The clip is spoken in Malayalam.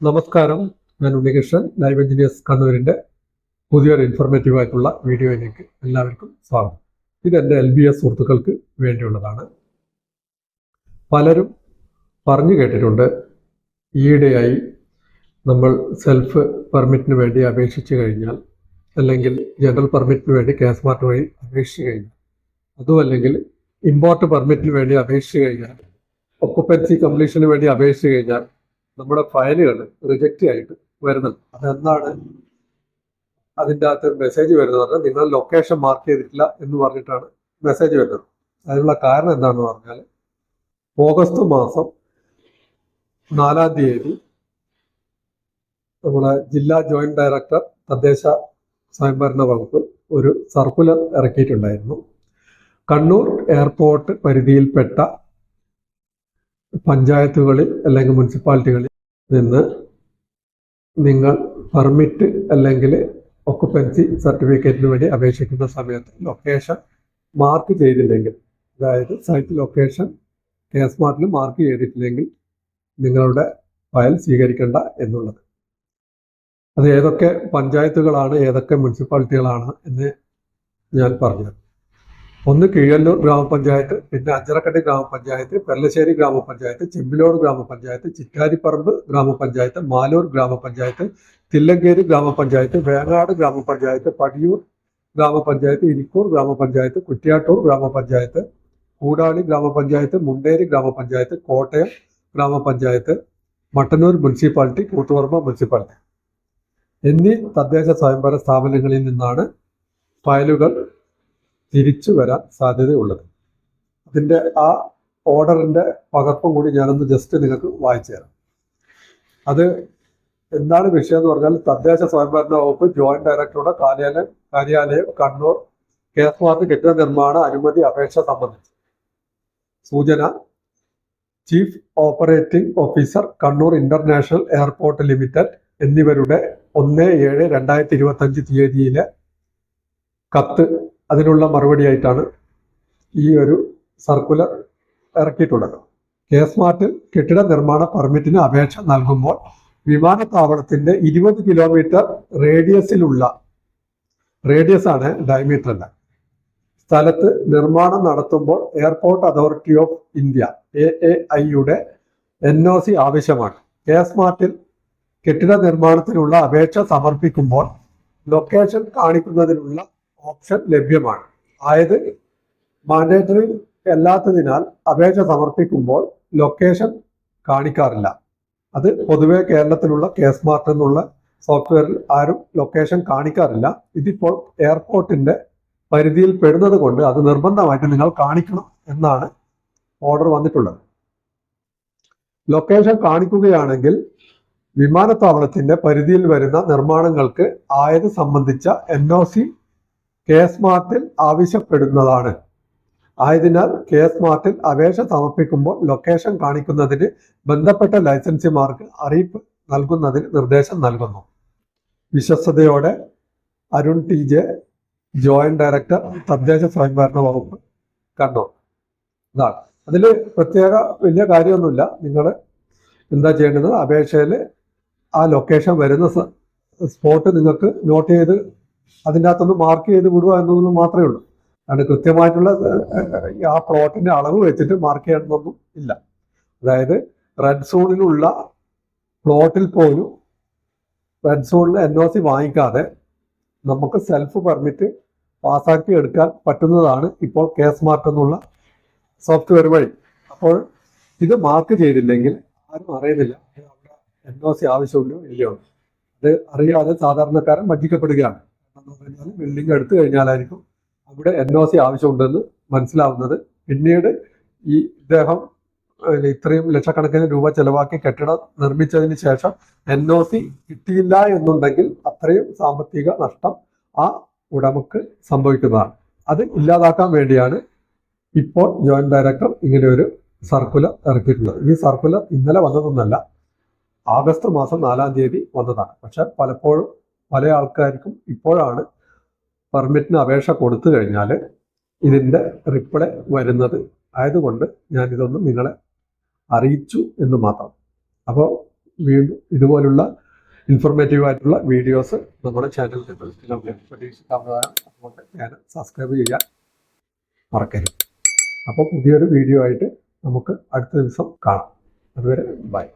നമസ്കാരം. ഞാൻ ഉണ്ണികൃഷ്ണൻ ലൈവ് എഞ്ചിനീയേഴ്സ് കണ്ണൂരിന്റെ പുതിയൊരു ഇൻഫോർമേറ്റീവ് ആയിട്ടുള്ള വീഡിയോയിലേക്ക് എല്ലാവർക്കും സ്വാഗതം. ഇത് എന്റെ എൽ ബി എസ് സുഹൃത്തുക്കൾക്ക് വേണ്ടിയുള്ളതാണ്. പലരും പറഞ്ഞു കേട്ടിട്ടുണ്ട് ഈയിടെയായി നമ്മൾ സെൽഫ് പെർമിറ്റിന് വേണ്ടി അപേക്ഷിച്ചു കഴിഞ്ഞാൽ അല്ലെങ്കിൽ ജനറൽ പെർമിറ്റിന് വേണ്ടി കെ എസ് മാർട്ട് വഴി അപേക്ഷിച്ചു കഴിഞ്ഞാൽ അതും അല്ലെങ്കിൽ ഇമ്പോർട്ട് പെർമിറ്റിന് വേണ്ടി അപേക്ഷിച്ചു കഴിഞ്ഞാൽ ഒക്കുപ്പൻസി കംപ്ലീഷന് വേണ്ടി അപേക്ഷിച്ചു കഴിഞ്ഞാൽ നമ്മുടെ ഫയലുകൾ റിജക്റ്റ് ആയിട്ട് വരുന്നുണ്ട് അതെന്താണ്? അതിന്റെ അകത്ത് മെസ്സേജ് വരുന്നത് പറഞ്ഞാൽ നിങ്ങൾ ലൊക്കേഷൻ മാർക്ക് ചെയ്തിട്ടില്ല എന്ന് പറഞ്ഞിട്ടാണ് മെസ്സേജ് വരുന്നത്. അതിനുള്ള കാരണം എന്താണെന്ന് പറഞ്ഞാൽ ഓഗസ്റ്റ് മാസം നാലാം തീയതി നമ്മുടെ ജില്ലാ ജോയിന്റ് ഡയറക്ടർ തദ്ദേശ സ്വയംഭരണ വകുപ്പ് ഒരു സർക്കുലർ ഇറക്കിയിട്ടുണ്ടായിരുന്നു. കണ്ണൂർ എയർപോർട്ട് പരിധിയിൽപ്പെട്ട പഞ്ചായത്തുകളിൽ അല്ലെങ്കിൽ മുനിസിപ്പാലിറ്റികളിൽ നിന്ന് നിങ്ങൾ പെർമിറ്റ് അല്ലെങ്കിൽ ഒക്കുപ്പൻസി സർട്ടിഫിക്കറ്റിന് വേണ്ടി അപേക്ഷിക്കുന്ന സമയത്ത് ലൊക്കേഷൻ മാർക്ക് ചെയ്തില്ലെങ്കിൽ അതായത് സൈറ്റ് ലൊക്കേഷൻ കെ സ്മാർട്ടിൽ മാർക്ക് ചെയ്തിട്ടില്ലെങ്കിൽ നിങ്ങളുടെ ഫയൽ സ്വീകരിക്കേണ്ട എന്നുള്ളത്. അത് ഏതൊക്കെ പഞ്ചായത്തുകളാണ് ഏതൊക്കെ മുനിസിപ്പാലിറ്റികളാണ് എന്ന് ഞാൻ പറഞ്ഞു ഒന്ന് കീഴല്ലൂർ ഗ്രാമപഞ്ചായത്ത് പിന്നെ അഞ്ചരക്കണ്ടി ഗ്രാമപഞ്ചായത്ത് പെർലശ്ശേരി ഗ്രാമപഞ്ചായത്ത് ചെമ്പിലോട് ഗ്രാമപഞ്ചായത്ത് ചിറ്റാരിപ്പറമ്പ് ഗ്രാമപഞ്ചായത്ത് മാലൂർ ഗ്രാമപഞ്ചായത്ത് തില്ലങ്കേരി ഗ്രാമപഞ്ചായത്ത് വേങ്ങാട് ഗ്രാമപഞ്ചായത്ത് പടിയൂർ ഗ്രാമപഞ്ചായത്ത് ഇരിക്കൂർ ഗ്രാമപഞ്ചായത്ത് കുറ്റ്യാട്ടൂർ ഗ്രാമപഞ്ചായത്ത് കൂടാളി ഗ്രാമപഞ്ചായത്ത് മുണ്ടേരി ഗ്രാമപഞ്ചായത്ത് കോട്ടയം ഗ്രാമപഞ്ചായത്ത് മട്ടന്നൂർ മുനിസിപ്പാലിറ്റി കൂത്തുപറമ്പ മുനിസിപ്പാലിറ്റി. എന്നീ തദ്ദേശ സ്വയംഭരണ സ്ഥാപനങ്ങളിൽ നിന്നാണ് ഫയലുകൾ തിരിച്ചു വരാൻ സാധ്യതയുള്ളത്. അതിന്റെ ആ ഓർഡറിന്റെ പകർപ്പും കൂടി ഞാനൊന്ന് ജസ്റ്റ് നിങ്ങൾക്ക് വായിച്ചു തരാം. അത് എന്താണ് വിഷയം എന്ന് പറഞ്ഞാൽ തദ്ദേശ സ്വയംഭരണ വകുപ്പ് ജോയിന്റ് ഡയറക്ടറുടെ കാര്യാലയം കാര്യാലയം കണ്ണൂർ കെ മാർട്ട് കെട്ടിട നിർമ്മാണ അനുമതി അപേക്ഷ സംബന്ധിച്ച്. സൂചന chief operating officer Kannur international airport limited എന്നിവരുടെ ഒന്ന് ഏഴ് രണ്ടായിരത്തി ഇരുപത്തി അഞ്ച് തീയതിയിലെ കത്ത് അതിനുള്ള മറുപടിയായിട്ടാണ് ഈ ഒരു സർക്കുലർ ഇറക്കിയിട്ടുള്ളത്. കെ സ്മാർട്ടിൽ കെട്ടിട നിർമ്മാണ പെർമിറ്റിന് അപേക്ഷ നൽകുമ്പോൾ വിമാനത്താവളത്തിന്റെ ഇരുപത് കിലോമീറ്റർ റേഡിയസിലുള്ള റേഡിയസ് ആണ് ഡയമീറ്റർ അല്ല സ്ഥലത്ത് നിർമ്മാണം നടത്തുമ്പോൾ airport authority of India A A ഐയുടെ എൻ ഒ സി ആവശ്യമാണ്. കെ സ്മാർട്ടിൽ കെട്ടിട നിർമ്മാണത്തിനുള്ള അപേക്ഷ സമർപ്പിക്കുമ്പോൾ ലൊക്കേഷൻ കാണിക്കുന്നതിനുള്ള ഓപ്ഷൻ ലഭ്യമാണ്. അതായത് മാൻഡേറ്ററി അല്ലാത്തതിനാൽ അപേക്ഷ സമർപ്പിക്കുമ്പോൾ ലൊക്കേഷൻ കാണിക്കാറില്ല. അത് പൊതുവെ കേരളത്തിലുള്ള കെ സ്മാർട്ട് എന്നുള്ള സോഫ്റ്റ്വെയറിൽ ആരും ലൊക്കേഷൻ കാണിക്കാറില്ല. ഇതിപ്പോൾ എയർപോർട്ടിന്റെ പരിധിയിൽ പെടുന്നത് കൊണ്ട് അത് നിർബന്ധമായിട്ട് നിങ്ങൾ കാണിക്കണം എന്നാണ് ഓർഡർ വന്നിട്ടുള്ളത്. ലൊക്കേഷൻ കാണിക്കുകയാണെങ്കിൽ വിമാനത്താവളത്തിന്റെ പരിധിയിൽ വരുന്ന നിർമ്മാണങ്ങൾക്ക് ആയത് സംബന്ധിച്ച എൻ ഒ സി കെ മാർട്ടിൽ ആവശ്യപ്പെടുന്നതാണ്. ആയതിനാൽ കെ മാർട്ടിൽ അപേക്ഷ സമർപ്പിക്കുമ്പോൾ ലൊക്കേഷൻ കാണിക്കുന്നതിന് ബന്ധപ്പെട്ട ലൈസൻസിമാർക്ക് അറിയിപ്പ് നൽകുന്നതിന് നിർദ്ദേശം നൽകുന്നു. വിശ്വസ്തയോടെ Arun T J joint director തദ്ദേശ സ്വയംഭരണ വകുപ്പ് കണ്ണൂർ. ഇതാണ് അതിൽ പ്രത്യേക വലിയ കാര്യമൊന്നുമില്ല. നിങ്ങൾ എന്താ ചെയ്യേണ്ടത്? അപേക്ഷയിൽ ആ ലൊക്കേഷൻ വരുന്ന സ്പോട്ട് നിങ്ങൾക്ക് നോട്ട് ചെയ്ത് അതിന്റെ അകത്തൊന്ന് മാർക്ക് ചെയ്ത് വിടുക എന്നൊന്നും മാത്രമേ ഉള്ളൂ. അതുകൊണ്ട് കൃത്യമായിട്ടുള്ള ആ പ്ലോട്ടിന്റെ അളവ് വെച്ചിട്ട് മാർക്ക് ചെയ്യണമെന്നൊന്നും ഇല്ല. അതായത് റെഡ് സോണിലുള്ള പ്ലോട്ടിൽ പോലും റെഡ് സോണിൽ എൻ ഒ സി വാങ്ങിക്കാതെ നമുക്ക് സെൽഫ് പെർമിറ്റ് പാസ്സാക്കി എടുക്കാൻ പറ്റുന്നതാണ് ഇപ്പോൾ കേസ് മാർക്ക് എന്നുള്ള സോഫ്റ്റ്വെയർ വഴി. അപ്പോൾ ഇത് മാർക്ക് ചെയ്തില്ലെങ്കിൽ ആരും അറിയുന്നില്ല. എൻ ഒ സി ആവശ്യമുണ്ടോ ഇല്ലയോ? അത് അറിയാതെ സാധാരണക്കാരൻ വഞ്ചിക്കപ്പെടുകയാണ് പറഞ്ഞാൽ ബിൽഡിംഗ് എടുത്തു കഴിഞ്ഞാലായിരിക്കും അവിടെ എൻ ഒ സി ആവശ്യമുണ്ടെന്ന് മനസ്സിലാവുന്നത്. പിന്നീട് ഈ ഇദ്ദേഹം ഇത്രയും ലക്ഷക്കണക്കിന് രൂപ ചെലവാക്കി കെട്ടിടം നിർമ്മിച്ചതിന് ശേഷം എൻ ഒ സി കിട്ടിയില്ല എന്നുണ്ടെങ്കിൽ അത്രയും സാമ്പത്തിക നഷ്ടം ആ ഉടമക്ക് സംഭവിക്കുന്നതാണ്. അത് ഇല്ലാതാക്കാൻ വേണ്ടിയാണ് ഇപ്പോൾ ജോയിന്റ് ഡയറക്ടർ ഇങ്ങനെ ഒരു സർക്കുലർ ഇറക്കിയിട്ടുള്ളത്. ഈ സർക്കുലർ ഇന്നലെ വന്നതൊന്നല്ല ആഗസ്റ്റ് മാസം നാലാം തീയതി വന്നതാണ്. പക്ഷെ പലപ്പോഴും പല ആൾക്കാർക്കും ഇപ്പോഴാണ് പെർമിറ്റിന് അപേക്ഷ കൊടുത്തു കഴിഞ്ഞാൽ ഇതിന്റെ റിപ്ലൈ വരുന്നത്. ആയതുകൊണ്ട് ഞാൻ ഇതൊന്നും നിങ്ങളെ അറിയിച്ചു എന്ന് മാത്രം. അപ്പോൾ വീണ്ടും ഇതുപോലുള്ള ഇൻഫോർമേറ്റീവ് ആയിട്ടുള്ള വീഡിയോസ് നമ്മുടെ ചാനലിൽ നിന്ന് പ്രതീക്ഷിക്കാവുന്നതാണ്. അതുകൊണ്ട് ഞാൻ സബ്സ്ക്രൈബ് ചെയ്യാൻ മറക്കരുത്. അപ്പോൾ പുതിയൊരു വീഡിയോ ആയിട്ട് നമുക്ക് അടുത്ത ദിവസം കാണാം. അതുവരെ ബൈ